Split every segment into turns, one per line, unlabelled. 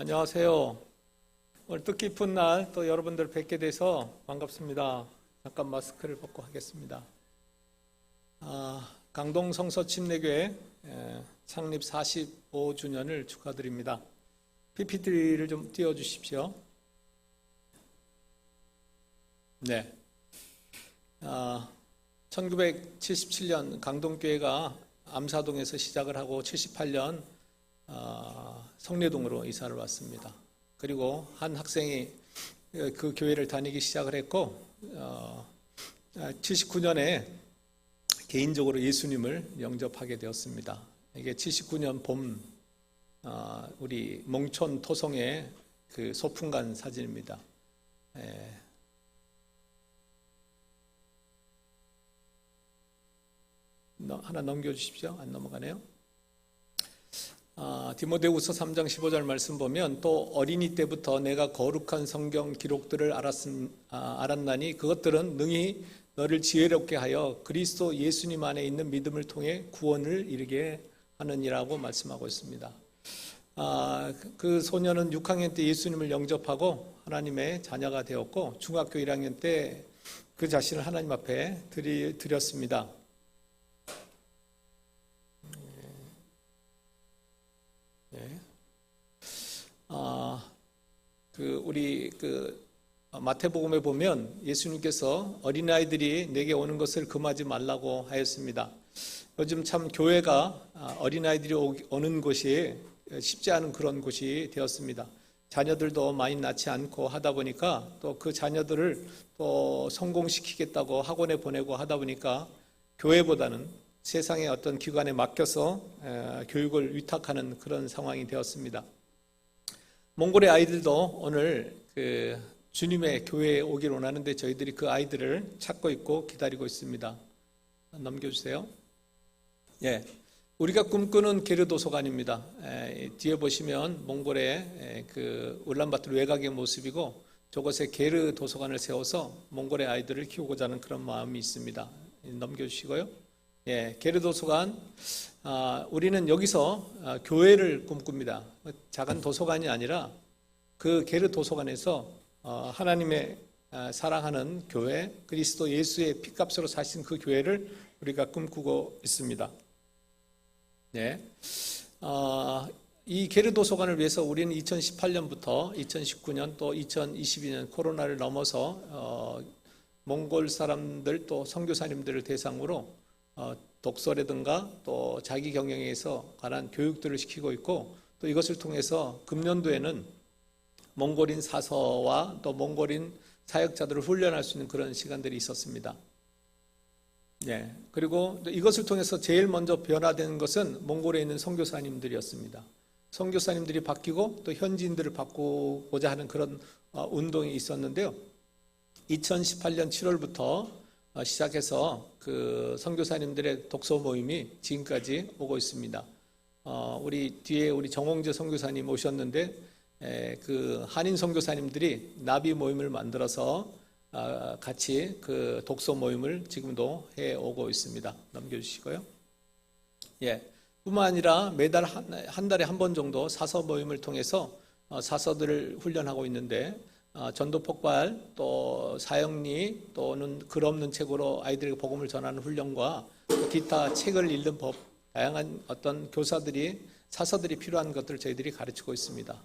안녕하세요. 오늘 뜻깊은 날 또 여러분들 뵙게 돼서 반갑습니다. 잠깐 마스크를 벗고 하겠습니다. 아, 강동 성서 침례교회 에, 창립 45주년을 축하드립니다. PPT를 좀 띄워주십시오. 네. 아, 1977년 강동교회가 암사동에서 시작을 하고 78년 아, 성내동으로 이사를 왔습니다. 그리고 한 학생이 그 교회를 다니기 시작을 했고 어, 79년에 개인적으로 예수님을 영접하게 되었습니다. 이게 79년 봄 어, 우리 몽촌 토성의 그 소풍간 사진입니다. 예. 너- 하나 넘겨주십시오. 안 넘어가네요. 아, 디모데후서 3장 15절 말씀 보면 또 어린이 때부터 내가 거룩한 성경 기록들을 알았음, 아, 알았나니 그것들은 능히 너를 지혜롭게 하여 그리스도 예수님 안에 있는 믿음을 통해 구원을 이루게 하느니라고 말씀하고 있습니다. 아, 그 소녀는 6학년 때 예수님을 영접하고 하나님의 자녀가 되었고 중학교 1학년 때 그 자신을 하나님 앞에 드리, 드렸습니다. 네. 아, 그 우리 그 마태복음에 보면 예수님께서 어린아이들이 내게 오는 것을 금하지 말라고 하였습니다. 요즘 참 교회가 아, 어린아이들이 오- 오는 곳이 쉽지 않은 그런 곳이 되었습니다. 자녀들도 많이 낳지 않고 하다 보니까 또 그 자녀들을 또 성공시키겠다고 학원에 보내고 하다 보니까 교회보다는 세상의 어떤 기관에 맡겨서 에, 교육을 위탁하는 그런 상황이 되었습니다. 몽골의 아이들도 오늘 그 주님의 교회에 오길 원하는데 저희들이 그 아이들을 찾고 있고 기다리고 있습니다. 넘겨주세요. 예. 우리가 꿈꾸는 게르 도서관입니다. 에, 뒤에 보시면 몽골의 에, 그 울란바토르 외곽의 모습이고 저곳에 게르 도서관을 세워서 몽골의 아이들을 키우고자 하는 그런 마음이 있습니다. 넘겨주시고요. 예, 게르 도서관. 아, 우리는 여기서 아, 교회를 꿈꿉니다. 작은 도서관이 아니라 그 게르 도서관에서 어, 하나님의 아, 사랑하는 교회, 그리스도 예수의 피값으로 사신 그 교회를 우리가 꿈꾸고 있습니다. 네. 어, 이 게르 도서관을 위해서 우리는 2018년부터 2019년 또 2022년 코로나를 넘어서 어, 몽골 사람들 또 선교사님들을 대상으로 어, 독서라든가 또 자기 경영에서 관한 교육들을 시키고 있고 또 이것을 통해서 금년도에는 몽골인 사서와 또 몽골인 사역자들을 훈련할 수 있는 그런 시간들이 있었습니다. 네. 그리고 이것을 통해서 제일 먼저 변화되는 것은 몽골에 있는 선교사님들이었습니다. 선교사님들이 바뀌고 또 현지인들을 바꾸고자 하는 그런 어, 운동이 있었는데요. 2018년 7월부터 어, 시작해서 그 선교사님들의 독서 모임이 지금까지 오고 있습니다. 어, 우리 뒤에 우리 정홍재 선교사님 오셨는데 에, 그 한인 선교사님들이 나비 모임을 만들어서 아, 같이 그 독서 모임을 지금도 해 오고 있습니다. 넘겨주시고요. 예. 뿐만 아니라 매달 한, 한 달에 한 번 정도 사서 모임을 통해서 어, 사서들을 훈련하고 있는데 어, 전도 폭발 또 사형리 또는 글 없는 책으로 아이들에게 복음을 전하는 훈련과 또 기타 책을 읽는 법 다양한 어떤 교사들이 사서들이 필요한 것들을 저희들이 가르치고 있습니다.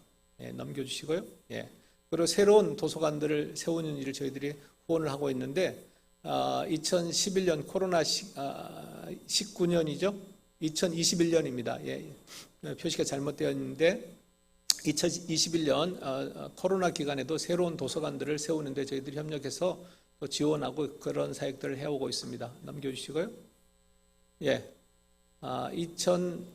예, 넘겨주시고요. 예. 그리고 새로운 도서관들을 세우는 일을 저희들이 후원을 하고 있는데 아, 2011년 코로나 시, 아, 19년이죠. 2021년입니다. 예, 표시가 잘못되어 있는데 2021년 어, 코로나 기간에도 새로운 도서관들을 세우는데 저희들이 협력해서 또 지원하고 그런 사역들을 해오고 있습니다. 넘겨주시고요. 예, 아, 2000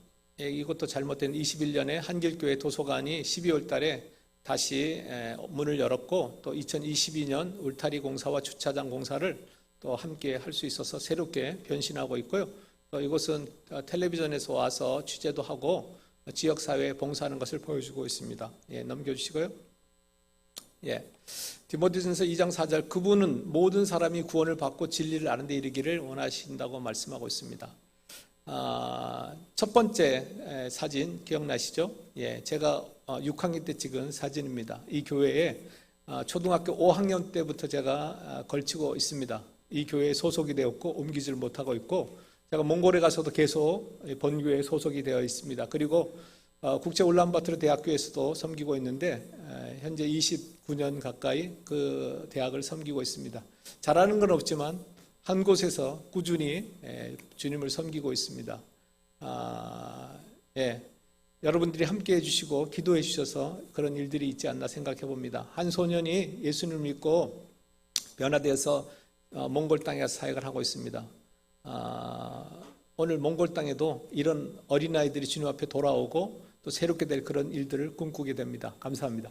예, 이것도 잘못된 21년에 한길교회 도서관이 12월 달에 다시 에, 문을 열었고 또 2022년 울타리 공사와 주차장 공사를 또 함께 할 수 있어서 새롭게 변신하고 있고요. 또 이곳은 어, 텔레비전에서 와서 취재도 하고 지역 사회에 봉사하는 것을 보여주고 있습니다. 예, 넘겨 주시고요. 예, 디모데전서 2장 4절 그분은 모든 사람이 구원을 받고 진리를 아는 데 이르기를 원하신다고 말씀하고 있습니다. 아, 첫 번째 에, 사진 기억나시죠? 예, 제가 6학년 때 찍은 사진입니다. 이 교회에 아, 초등학교 5학년 때부터 제가 아, 걸치고 있습니다. 이 교회에 소속이 되었고 옮기지를 못하고 있고 제가 몽골에 가서도 계속 본교회에 소속이 되어 있습니다. 그리고 어, 국제 울란바토르 대학교에서도 섬기고 있는데 에, 현재 29년 가까이 그 대학을 섬기고 있습니다. 잘하는 건 없지만 한 곳에서 꾸준히 에, 주님을 섬기고 있습니다. 아, 예. 여러분들이 함께 해주시고 기도해 주셔서 그런 일들이 있지 않나 생각해 봅니다. 한 소년이 예수님을 믿고 변화되어서 어, 몽골 땅에 사역을 하고 있습니다. 아, 오늘 몽골 땅에도 이런 어린아이들이 주님 앞에 돌아오고 또 새롭게 될 그런 일들을 꿈꾸게 됩니다. 감사합니다.